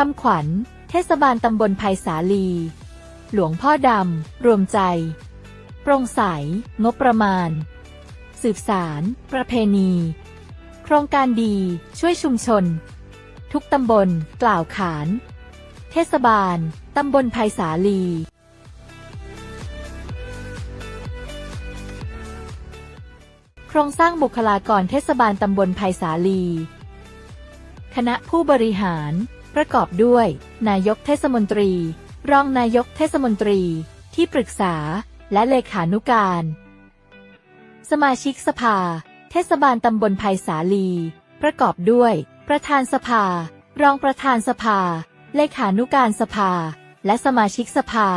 คำขวัญ เทศบาลตำบลไผ่สาลี หลวงพ่อดำ รวมใจ โปร่งใส งบประมาณ สืบสาร ประเพณี โครงการดี ช่วยชุมชน ทุกตำบล กล่าวขาน เทศบาล ตำบลไผ่สาลีโครงสร้างบุคลากรเทศบาลตำบลไผ่สาลี คณะผู้บริหาร ประกอบด้วย นายกเทศมนตรี รองนายกเทศมนตรี ที่ปรึกษา และเลขานุการ สมาชิกสภา เทศบาลตำบลไผ่สาลี ประกอบด้วย ประธานสภา รองประธานสภา เลขานุการสภา และสมาชิกสภา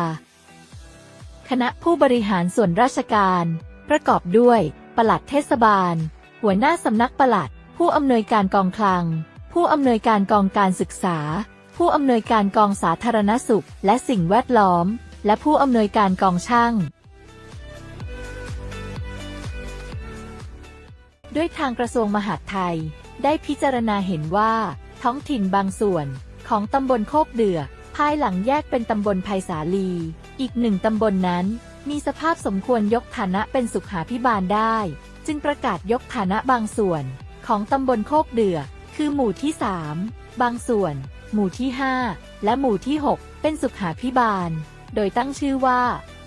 คณะผู้บริหารส่วนราชการ ประกอบด้วย ปลัดเทศบาล หัวหน้าสำนักปลัด ผู้อำนวยการกองคลัง ผู้อำนวยการกองการศึกษา ผู้อำนวยการกองสาธารณสุข และสิ่งแวดล้อม และผู้อำนวยการกองช่าง ด้วยทางกระทรวงมหาดไทย ได้พิจารณาเห็นว่า ท้องถิ่นบางส่วนของตำบลโคกเดือ ภายหลังแยกเป็นตำบลไผ่สาลี อีกหนึ่งตำบลนนั้น มีสภาพสมควรยกฐานะเป็นสุขาพิบาลได้ จึงประกาศยกฐานะบางส่วน ของตำบลโคกเดือ คือหมู่ที่ 3 บางส่วน หมู่ที่ 5 และหมู่ที่ 6 เป็นสุขาพิบาล โดยตั้งชื่อว่า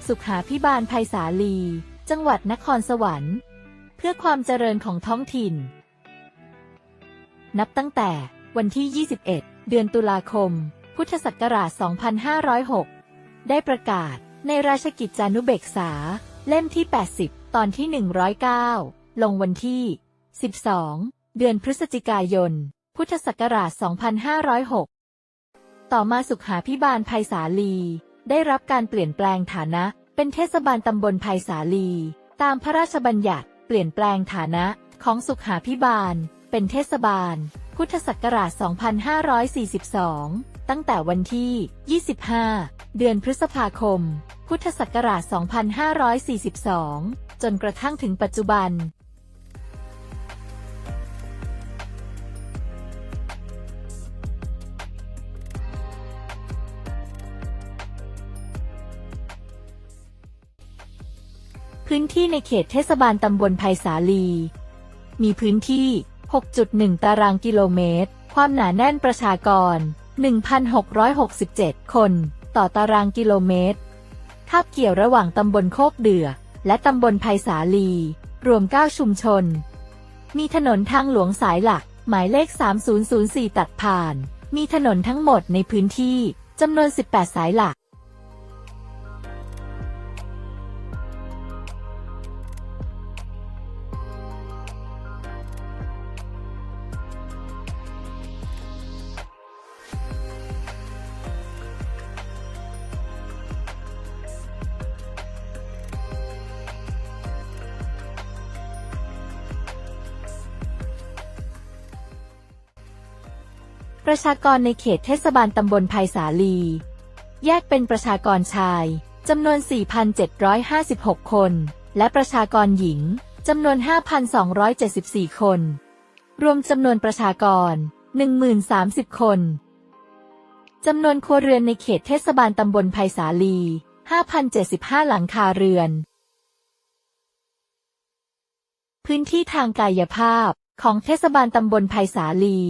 สุขาพิบาลไผ่สาลี จังหวัดนครสวรรค์ เพื่อความเจริญของท้องถิ่น นับตั้งแต่วันที่ 21 เดือนตุลาคม พุทธศักราช 2506 ได้ประกาศในราชกิจจานุเบกษา เล่มที่ 80 ตอนที่ 109 ลงวันที่ 12 เดือนพฤศจิกายน พุทธศักราช 2506 ต่อมาสุขาพิบาลไผ่สาลี ได้รับการเปลี่ยนแปลงฐานะ เป็นเทศบาลตำบลไผ่สาลี ตามพระราชบัญญัติเปลี่ยนแปลงฐานะของสุขาพิบาล เป็นเทศบาล พุทธศักราช 2542 ตั้งแต่วันที่ 25 เดือนพฤษภาคม พุทธศักราช 2542 จนกระทั่งถึงปัจจุบัน พื้นที่ในเขตเทศบาลตำบลไผ่สาลี มีพื้นที่ 6.1 ตารางกิโลเมตร ความหนาแน่นประชากร 1,667 คน ต่อตารางกิโลเมตรคาบเกี่ยวระหว่างตำบลโคกเดือ และตำบลไผ่สาลี รวม 9 ชุมชน มีถนนทางหลวงสายหลัก หมายเลข 3004 ตัดผ่าน มีถนนทั้งหมดในพื้นที่จำนวน 18 สายหลัก ประชากรในเขตเทศบาลตำบลไผ่สาลี แยกเป็นประชากรชายจำนวน 4,756 คน และประชากรหญิงจำนวน 5,274 คน รวมจำนวนประชากร 10,030 คน จำนวนครัวเรือนในเขตเทศบาลตำบลไผ่สาลี 5,075 หลังคาเรือน พื้นที่ทางกายภาพของเทศบาลตำบลไผ่สาลี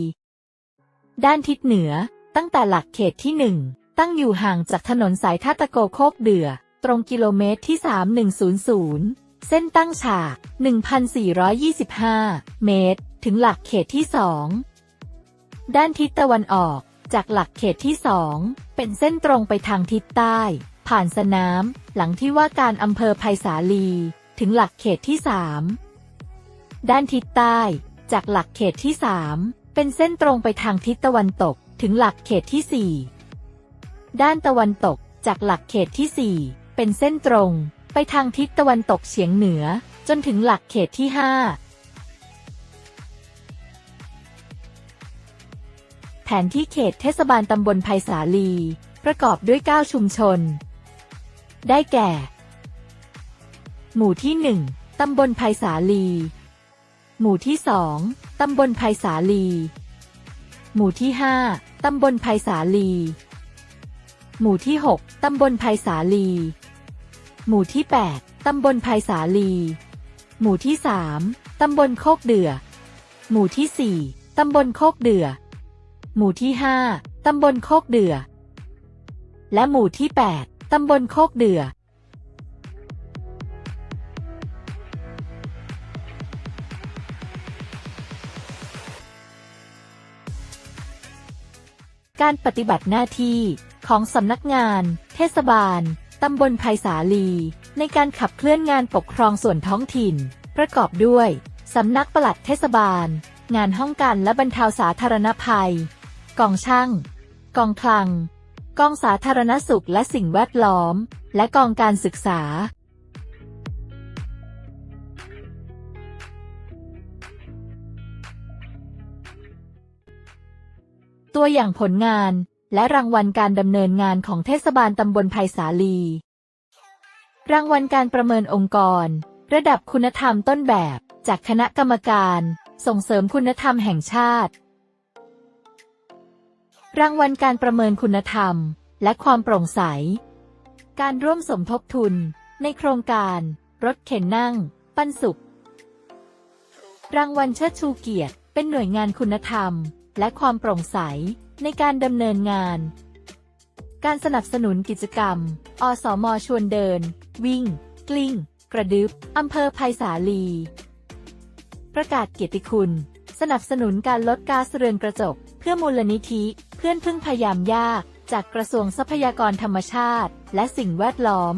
ด้านทิศเหนือ ตั้งแต่หลักเขตที่หนึ่งตั้งอยู่ห่างจากถนนสายท่าตะโกโคกเดือ ตรงกิโลเมตรที่ 3100 เส้นตั้งฉาก 1,425 เมตร ถึงหลักเขตที่สองด้านทิศตะวันออกจากหลักเขตที่สองเป็นเส้นตรงไปทางทิศใต้ ผ่านสนาม หลังที่ว่าการอำเภอไผ่สาลี ถึงหลักเขตที่สามด้านทิศใต้ จากหลักเขตที่สาม เป็นเส้นตรงไปทางทิศตะวันตกถึงหลักเขตที่ 4 ด้านตะวันตกจากหลักเขตที่ 4 เป็นเส้นตรงไปทางทิศตะวันตกเฉียงเหนือ จนถึงหลักเขตที่ 5 แผนที่เขตเทศบาลตำบลไผ่สาลี ประกอบด้วย 9 ชุมชน ได้แก่ หมู่ที่ 1 ตำบลไผ่สาลี หมู่ที่ 2 ตำบลไผ่สาลี หมู่ที่ตำบลไผ่สาลี หมู่ที่ 6 ตำบลไผ่สาลี หมู่ที่ 8 ตำบลไผ่สาลี หมู่ที่ 3 ตำบลโคกเดือ หมู่ที่ 4 ตำบลโคกเดือ หมู่ที่ 5 ตำบลโคกเดือ และหมู่ที่ 8 ตำบลโคกเดือ การปฏิบัติหน้าที่ของสำนักงาน เทศบาล ตำบลไผ่สาลี ในการขับเคลื่อนงานปกครองส่วนท้องถิ่น ประกอบด้วย สำนักปลัดเทศบาล งานห้องการและบรรเทาสาธารณภัย กองช่าง กองคลัง กองสาธารณสุขและสิ่งแวดล้อม และกองการศึกษา ตัวอย่างผลงาน และรางวัลการดำเนินงานของเทศบาลตำบลไผ่สาลี รางวัลการประเมินองค์กร ระดับคุณธรรมต้นแบบ จากคณะกรรมการ ส่งเสริมคุณธรรมแห่งชาติ รางวัลการประเมินคุณธรรม และความโปร่งใส การร่วมสมทบทุน ในโครงการ รถเข็นนั่ง ปันสุข รางวัลเชิดชูเกียรติ เป็นหน่วยงานคุณธรรม และความโปร่งใสในการดำเนินงาน การสนับสนุนกิจกรรม อสมชวนเดิน วิ่ง กลิ้ง กระดึบอำเภอไผ่สาลี ประกาศเกียรติคุณ สนับสนุนการลดก๊าซเรือนกระจก เพื่อมูลนิธิ เพื่อนพึ่งพยามยาก จากกระทรวงทรัพยากรธรรมชาติ และสิ่งแวดล้อม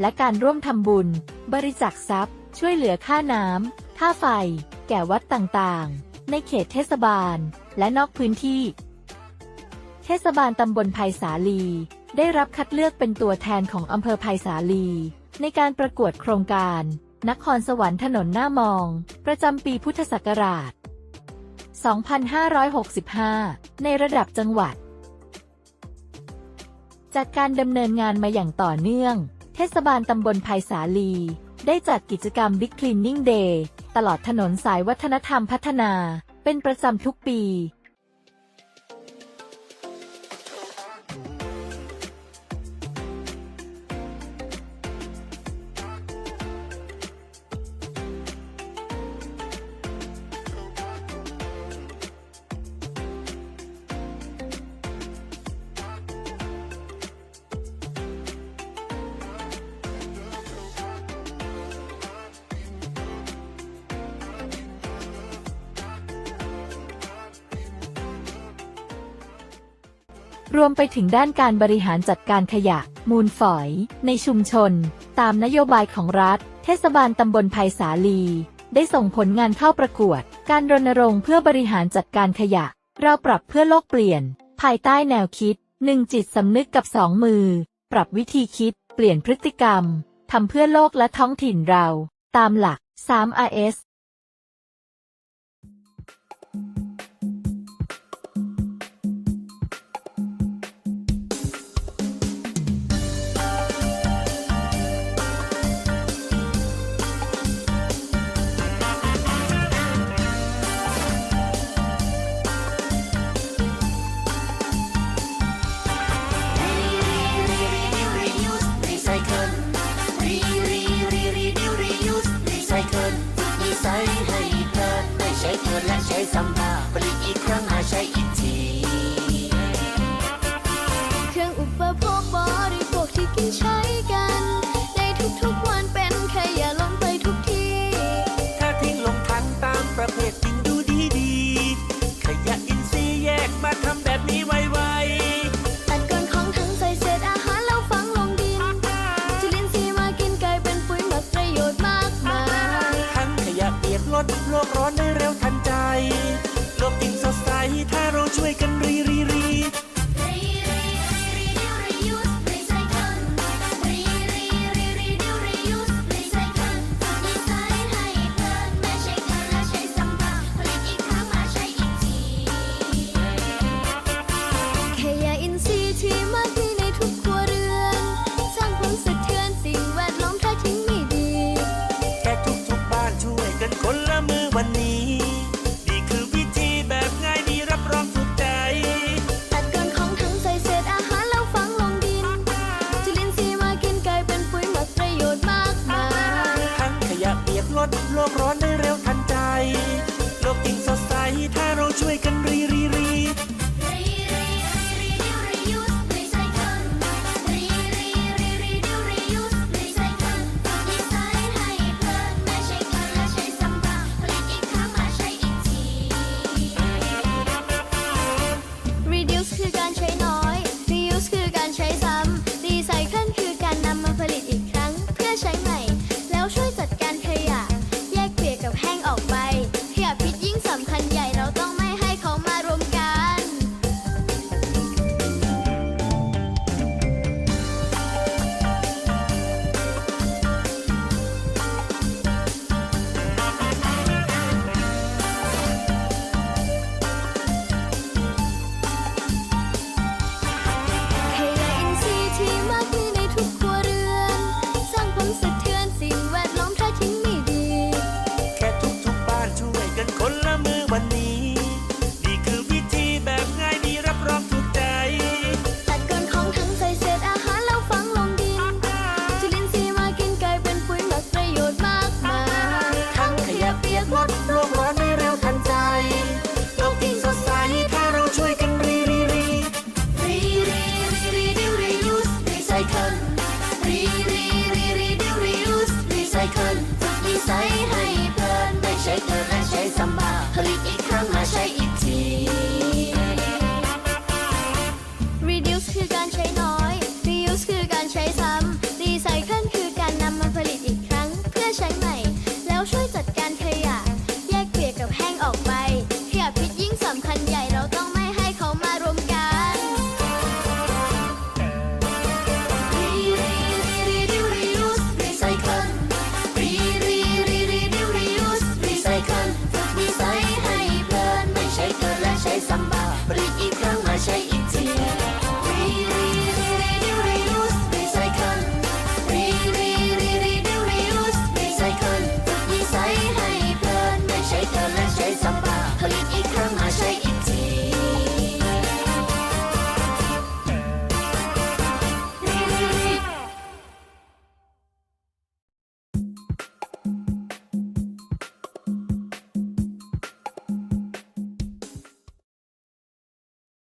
และการร่วมทำบุญ บริจาคทรัพย์ ช่วยเหลือค่าน้ำค่าไฟ แก่วัดต่างๆ ในเขตเทศบาล และนอกพื้นที่ เทศบาลตำบลไผ่สาลี ได้รับคัดเลือกเป็นตัวแทนของอำเภอไผ่สาลี ในการประกวดโครงการ นครสวรรค์ถนนหน้ามอง ประจำปีพุทธศักราช 2565 ในระดับจังหวัด จากการดำเนินงานมาอย่างต่อเนื่อง เทศบาลตำบลไผ่สาลี ได้จัดกิจกรรม Big Cleaning Day ตลอดถนนสายวัฒนธรรมพัฒนา เป็นประจำทุกปี รวมไปถึงด้านการบริหารจัดการขยะ มูลฝอย ในชุมชน ตามนโยบายของรัฐ เทศบาลตำบลไผ่สาลี ได้ส่งผลงานเข้าประกวด การรณรงค์เพื่อบริหารจัดการขยะ เราปรับเพื่อโลกเปลี่ยน ภายใต้แนวคิดหนึ่งจิตสำนึกกับสองมือ ปรับวิธีคิด เปลี่ยนพฤติกรรมทำเพื่อโลกและท้องถิ่นเรา ตามหลัก 3RS วันนี้ recycle ฝึ